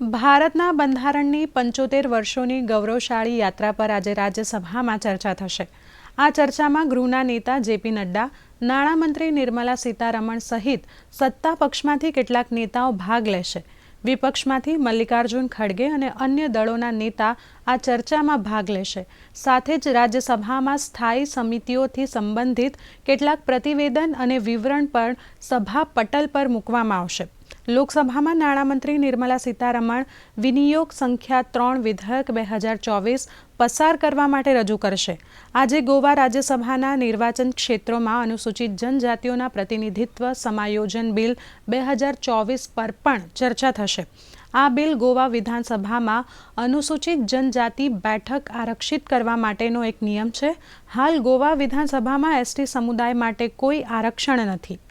ભારતના બંધારણની પંચોતેર વર્ષોની ગૌરવશાળી યાત્રા પર આજે રાજ્યસભામાં ચર્ચા થશે. આ ચર્ચામાં ગૃહના નેતા જેપી નડ્ડા, નાણામંત્રી નિર્મલા સીતારમણ સહિત સત્તા પક્ષમાંથી કેટલાક નેતાઓ ભાગ લેશે. વિપક્ષમાંથી મલ્લિકાર્જુન ખડગે અને અન્ય દળોના નેતા આ ચર્ચામાં ભાગ લેશે. સાથે જ રાજ્યસભામાં સ્થાયી સમિતિઓથી સંબંધિત કેટલાક પ્રતિવેદન અને વિવરણ પણ સભા પટલ પર મૂકવામાં આવશે. લોકસભામાં નાણામંત્રી નિર્મલા સીતારમણ વિનિયોગ સંખ્યા ત્રણ વિધેયક બે હજાર ચોવીસ પસાર કરવા માટે રજૂ કરશે. આજે ગોવા રાજ્યસભાના નિર્વાચન ક્ષેત્રોમાં અનુસૂચિત જનજાતિઓના પ્રતિનિધિત્વ સમાયોજન બિલ બે હજાર ચોવીસ પર પણ ચર્ચા થશે. આ બિલ ગોવા વિધાનસભામાં અનુસૂચિત જનજાતિ બેઠક આરક્ષિત કરવા માટેનો એક નિયમ છે. હાલ ગોવા વિધાનસભામાં એસટી સમુદાય માટે કોઈ આરક્ષણ નથી.